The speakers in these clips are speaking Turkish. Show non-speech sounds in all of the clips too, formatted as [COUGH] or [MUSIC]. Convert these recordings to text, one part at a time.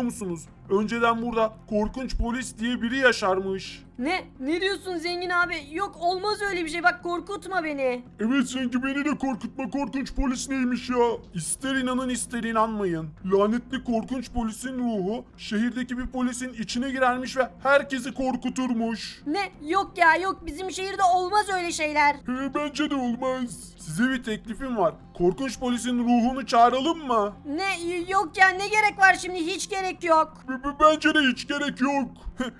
biliyor musunuz? Önceden burada korkunç polis diye biri yaşarmış. Ne? Ne diyorsun zengin abi? Yok olmaz öyle bir şey bak korkutma beni. Evet sanki beni de korkutma korkunç polis neymiş ya? İster inanın ister inanmayın. Lanetli korkunç polisin ruhu şehirdeki bir polisin içine girermiş ve herkesi korkuturmuş. Ne? Yok ya yok bizim şehirde olmaz öyle şeyler. He, bence de olmaz. Size bir teklifim var. Korkunç polisin ruhunu çağıralım mı? Ne? Yok ya ne gerek var şimdi hiç gerek yok. B- b- bence de hiç gerek yok.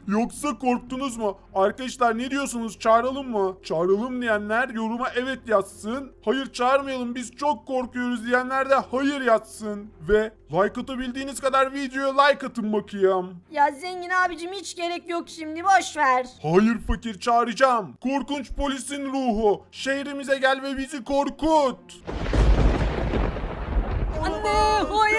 Yoksa korktunuz mu? Arkadaşlar ne diyorsunuz? Çağıralım mı? Çağıralım diyenler yoruma evet yazsın. Hayır çağırmayalım biz çok korkuyoruz diyenler de hayır yazsın. Ve like atabildiğiniz kadar videoya like atın bakayım. Ya zengin abicim hiç gerek yok şimdi boş ver. Hayır fakir çağıracağım. Korkunç polisin ruhu. Şehrimize gel ve bizi korkut. Anne hayır olamaz olamaz.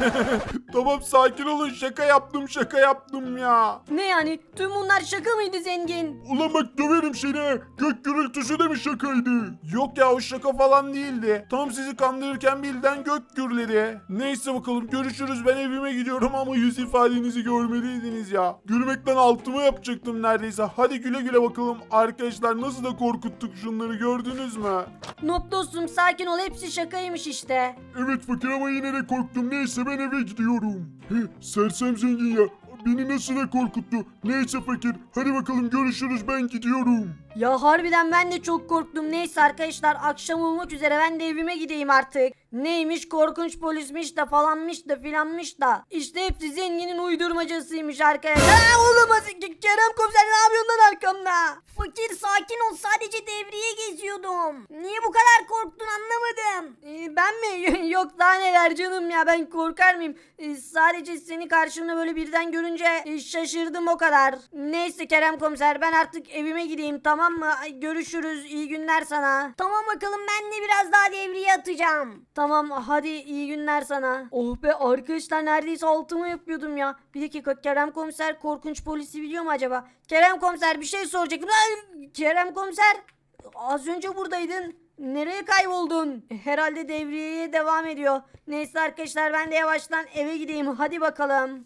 [LAUGHS] Tamam sakin olun şaka yaptım şaka yaptım ya. Ne yani tüm bunlar şaka mıydı zengin? Ulan bak döverim seni. Gök gürültüsü de mi şakaydı? Yok ya o şaka falan değildi. Tam sizi kandırırken birden gök gürledi. Neyse bakalım görüşürüz ben evime gidiyorum ama yüz ifadenizi görmeliydiniz ya. Gülmekten altıma yapacaktım neredeyse. Hadi güle güle bakalım. Arkadaşlar nasıl da korkuttuk şunları gördünüz mü? Nop dostum sakin ol hepsi şakaymış işte. Evet fakir ama yine de korktum. Neyse ben eve gidiyorum. He, sersem zengin ya. Beni nasıl da korkuttu. Neyse fakir. Hadi bakalım görüşürüz ben gidiyorum. Ya harbiden ben de çok korktum. Neyse arkadaşlar akşam olmak üzere ben de evime gideyim artık. Neymiş korkunç polismiş de falanmış da filanmış da. İşte hepsi zenginin uydurmacasıymış arkadaşlar. Aa, olamaz. Kerem komiser ne yapıyorsun lan arkamda? Fakir sakin ol sadece devriye geziyordum. Niye bu kadar korktun anlamadım. Ben mi? [LAUGHS] Yok daha neler canım ya ben korkar mıyım? Ee, sadece seni karşımda böyle birden görünce e, şaşırdım o kadar. Neyse Kerem komiser ben artık evime gideyim tamam mı? Ay, Görüşürüz iyi günler sana. Tamam bakalım ben de biraz daha devriye atacağım. Tamam hadi iyi günler sana. Oh be arkadaşlar neredeyse altıma yapıyordum ya. Bir dakika Kerem komiser korkunç polisi biliyor mu acaba? Kerem komiser bir şey soracaktım. Kerem komiser az önce buradaydın. Nereye kayboldun? Herhalde devriyeye devam ediyor. Neyse arkadaşlar ben de yavaştan eve gideyim. Hadi bakalım.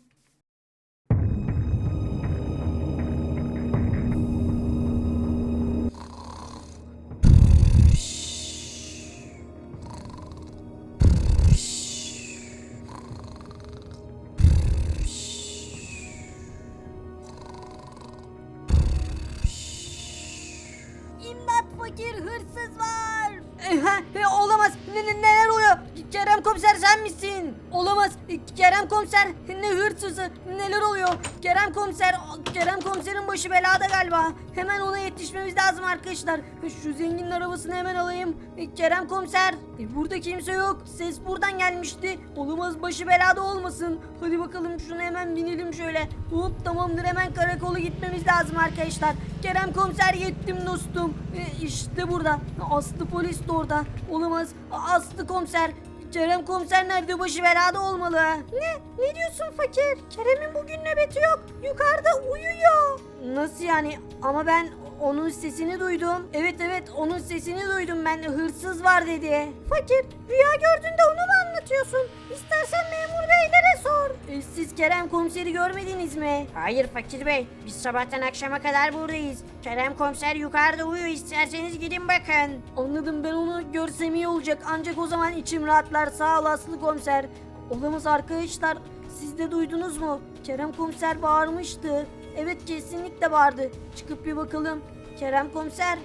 Hırsız var. E, olamaz. Ne, ne- neler oluyor? Kerem komiser sen misin? Olamaz. E, Kerem komiser ne hırsızı? Neler oluyor? Kerem komiser Kerem komiserin başı belada galiba. Hemen ona yetişmemiz lazım arkadaşlar. Şu zenginin arabasını hemen alayım. Kerem komiser. E, burada kimse yok. Ses buradan gelmişti. Olamaz başı belada olmasın. Hadi bakalım şunu hemen binelim şöyle. Hop tamamdır hemen karakola gitmemiz lazım arkadaşlar. Kerem komiser yettim dostum. E, işte burada. Aslı polis de orada. Olamaz. Aslı komiser. Kerem komiser nerede başı belada olmalı. Ne? Ne diyorsun fakir? Kerem'in bugün nöbeti yok. Yukarıda uyuyor. Nasıl yani? Ama ben onun sesini duydum. Evet evet onun sesini duydum ben. Hırsız var dedi. Fakir rüya gördüğünde onu mu anlatıyorsun? İstersen memur beylere sor. Siz Kerem komiseri görmediniz mi? Hayır fakir bey. Biz sabahtan akşama kadar buradayız. Kerem komiser yukarıda uyuyor. İsterseniz gidin bakın. Anladım ben onu görsem iyi olacak. Ancak o zaman içim rahatlar. Sağ ol Aslı komiser. Olamaz arkadaşlar. Siz de duydunuz mu? Kerem komiser bağırmıştı. Evet kesinlikle bağırdı. Çıkıp bir bakalım. Kerem komiser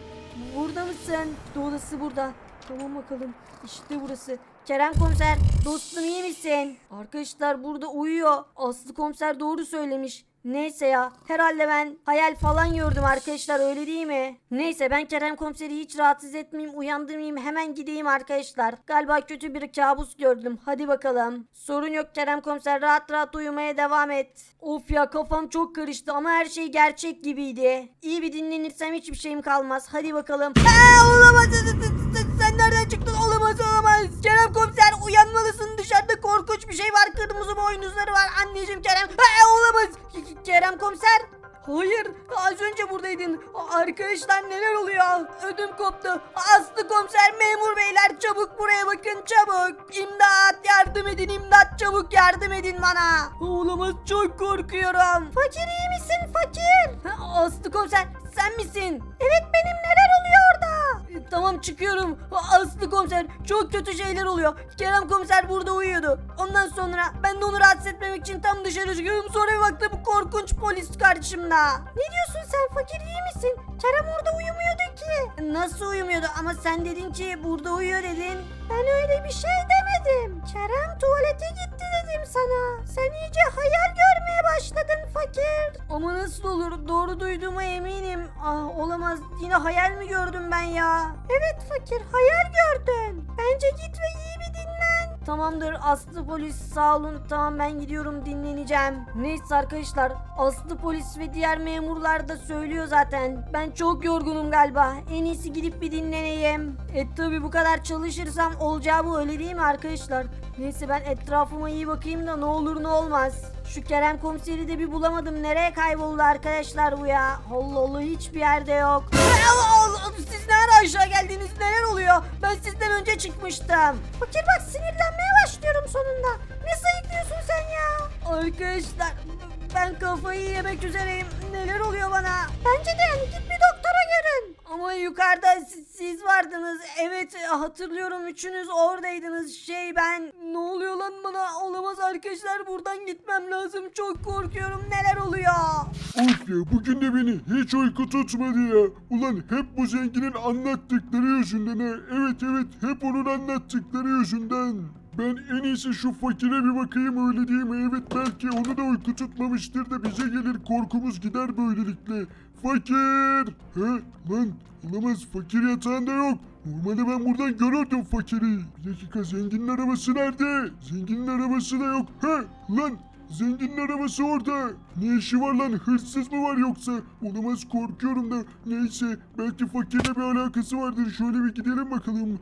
burada mısın? Doğrusu burada. Tamam bakalım. İşte burası. Kerem komiser dostum iyi misin? Arkadaşlar burada uyuyor. Aslı komiser doğru söylemiş. Neyse ya herhalde ben hayal falan gördüm arkadaşlar öyle değil mi? Neyse ben Kerem komiseri hiç rahatsız etmeyeyim uyandırmayayım hemen gideyim arkadaşlar. Galiba kötü bir kabus gördüm hadi bakalım. Sorun yok Kerem komiser rahat rahat uyumaya devam et. Of ya kafam çok karıştı ama her şey gerçek gibiydi. İyi bir dinlenirsem hiçbir şeyim kalmaz hadi bakalım. Aa, olamaz nereden çıktın olamaz olamaz. Kerem komiser uyanmalısın dışarıda korkunç bir şey var kırmızı boynuzları var anneciğim Kerem. Aa, olamaz. Kerem komiser. Hayır az önce buradaydın. Arkadaşlar neler oluyor? Ödüm koptu. Aslı komiser memur beyler çabuk buraya bakın çabuk. İmdat yardım edin imdat çabuk yardım edin bana. Olamaz çok korkuyorum. Fakir iyi misin fakir? Aslı komiser sen misin? Evet benim neler oluyor? Tamam çıkıyorum. Aslı komiser çok kötü şeyler oluyor. Kerem komiser burada uyuyordu. Ondan sonra ben de onu rahatsız etmemek için tam dışarı çıkıyorum. Sonra bir baktım korkunç polis karşımda. Ne diyorsun sen fakir iyi misin? Kerem orada uyumuyordu ki. Nasıl uyumuyordu ama sen dedin ki burada uyuyor dedin. Ben öyle bir şey demedim. Kerem tuvalete gitti dedim sana. Sen iyice hayal görmeye başladın fakir. Ama nasıl olur? Doğru duyduğuma eminim. Ah olamaz. Yine hayal mi gördüm ben ya? Evet fakir hayal gördün. Bence git ve. Tamamdır Aslı polis sağ olun. Tamam ben gidiyorum dinleneceğim. Neyse arkadaşlar Aslı polis ve diğer memurlar da söylüyor zaten. Ben çok yorgunum galiba. En iyisi gidip bir dinleneyim. E tabi bu kadar çalışırsam olacağı bu öyle değil mi arkadaşlar? Neyse ben etrafıma iyi bakayım da ne olur ne olmaz. Şu Kerem komiseri de bir bulamadım. Nereye kayboldu arkadaşlar bu ya? Allah Allah hiçbir yerde yok. Oluyor? Ben sizden önce çıkmıştım. Fakir bak sinirlenmeye başlıyorum sonunda. Ne sayıklıyorsun sen ya? Arkadaşlar ben kafayı yemek üzereyim. Neler oluyor bana? Bence de yani git bir doktora görün. Ama yukarıda siz, siz vardınız. Evet hatırlıyorum üçünüz oradaydınız. Şey ben ne oluyor lan bana? Olamaz arkadaşlar buradan gitmem lazım. Çok korkuyorum. Neler oluyor? Of ya bugün de beni hiç uyku tutmadı ya. Ulan hep bu zenginin anlattıkları yüzünden. Evet evet hep onun anlattıkları yüzünden. Ben en iyisi şu fakire bir bakayım öyle değil mi? Evet belki onu da uyku tutmamıştır da bize gelir korkumuz gider böylelikle. Fakir! He lan olamaz fakir yatağında yok. Normalde ben buradan görürdüm fakiri. Bir dakika zenginin arabası nerede? Zenginin arabası da yok. He lan Zenginin arabası orada. Ne işi var lan? Hırsız mı var yoksa? Olamaz korkuyorum da. Neyse belki fakirle bir alakası vardır. Şöyle bir gidelim bakalım.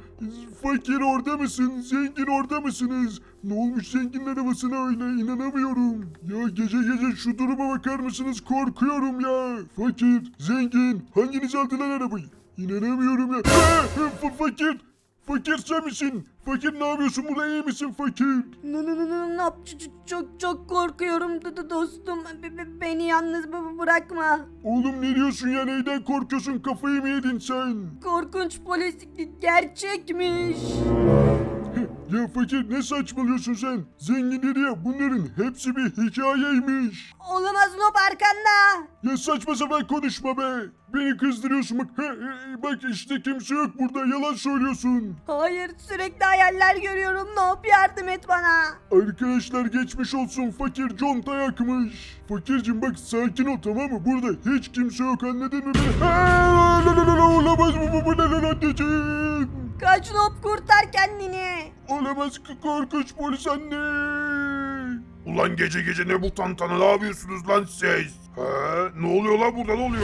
Fakir orada mısın? Zengin orada mısınız? Ne olmuş zenginin arabasına öyle? İnanamıyorum. Ya gece gece şu duruma bakar mısınız? Korkuyorum ya. Fakir, zengin. Hanginiz aldı lan arabayı? İnanamıyorum ya. Fakir. Fakir sen misin? Fakir ne yapıyorsun burada iyi misin fakir? Ne ne ne ne ne yap? Çok çok korkuyorum d- d- dostum. Be- be- Beni yalnız b- bırakma. Oğlum ne diyorsun ya neyden korkuyorsun kafayı mı yedin sen? Korkunç polis gerçekmiş. Ya fakir ne saçmalıyorsun sen? Zengin dedi ya bunların hepsi bir hikayeymiş. Olamaz Nop arkanda. Ya saçma sapan konuşma be. Beni kızdırıyorsun bak. He, he, bak işte kimse yok burada yalan söylüyorsun. Hayır sürekli hayaller görüyorum. Nop yardım et bana. Arkadaşlar geçmiş olsun fakir conta yakmış. Fakircim bak sakin ol tamam mı? Burada hiç kimse yok anladın mı la, Olamaz bu bu bu la, la, la, anneciğim. Kaç Nop kurtar kendini. Olamaz ki korkunç polis anne. Ulan gece gece ne bu tantana ne yapıyorsunuz lan siz? He ne oluyor lan burada ne oluyor?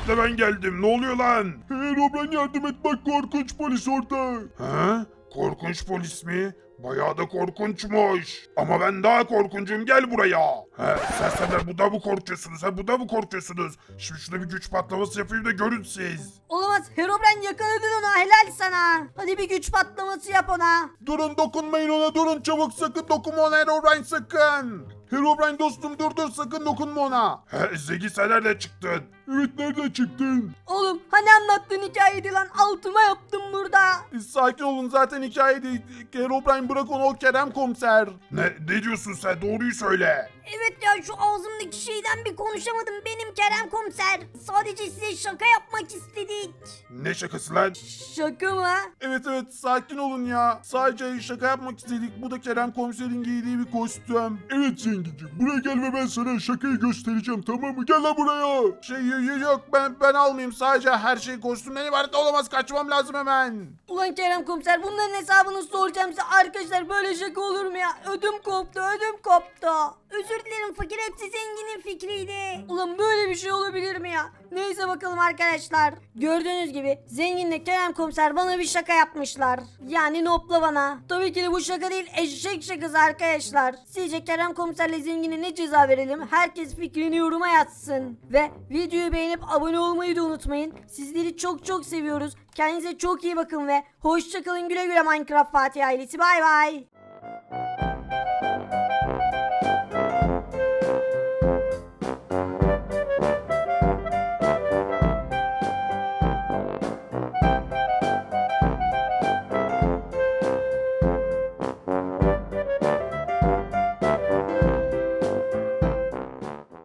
İşte ben geldim ne oluyor lan? He Roblan yardım et bak korkunç polis orada. He korkunç polis mi? Bayağı da korkunçmuş. Ama ben daha korkuncum gel buraya. He sersemler bu da mı korkuyorsunuz? He bu da mı korkuyorsunuz? Şimdi şurada bir güç patlaması yapayım da görün siz. Olamaz Herobrine yakaladın onu helal sana. Hadi bir güç patlaması yap ona. Durun dokunmayın ona durun çabuk sakın dokunma ona Herobrine sakın. Herobrine dostum dur dur sakın dokunma ona. He Zeki sen nereden çıktın? Evet nereden çıktın? Oğlum hani anlattığın hikayeydi lan altıma yaptım burada. Sakin olun zaten hikaye değil. Herobrine bırak onu o Kerem komiser. Ne, ne diyorsun sen doğruyu söyle. Evet ya şu ağzımdaki şeyden bir konuşamadım. Benim Kerem komiser. Sadece size şaka yapmak istedik. Ne şakası lan? Şaka mı? Evet evet sakin olun ya. Sadece şaka yapmak istedik. Bu da Kerem komiserin giydiği bir kostüm. Evet zenginciğim buraya gel ve ben sana şakayı göstereceğim tamam mı? Gel lan buraya. Şey yok ben ben almayayım sadece her şey kostümden ibaret olamaz kaçmam lazım hemen. Ulan Kerem komiser bunların hesabını soracağım size. Arkadaşlar böyle şaka olur mu ya? Ödüm koptu ödüm koptu. Özür dilerim fakir hepsi zenginin fikriydi. Ulan böyle bir şey olabilir mi ya? Neyse bakalım arkadaşlar. Gördüğünüz gibi zenginle Kerem komiser bana bir şaka yapmışlar. Yani nopla bana. Tabii ki de bu şaka değil eşek şakası arkadaşlar. Sizce Kerem komiserle zengine ne ceza verelim? Herkes fikrini yoruma yazsın. Ve videoyu beğenip abone olmayı da unutmayın. Sizleri çok çok seviyoruz. Kendinize çok iyi bakın ve hoşçakalın güle güle Minecraft Fatih ailesi. Bay bay.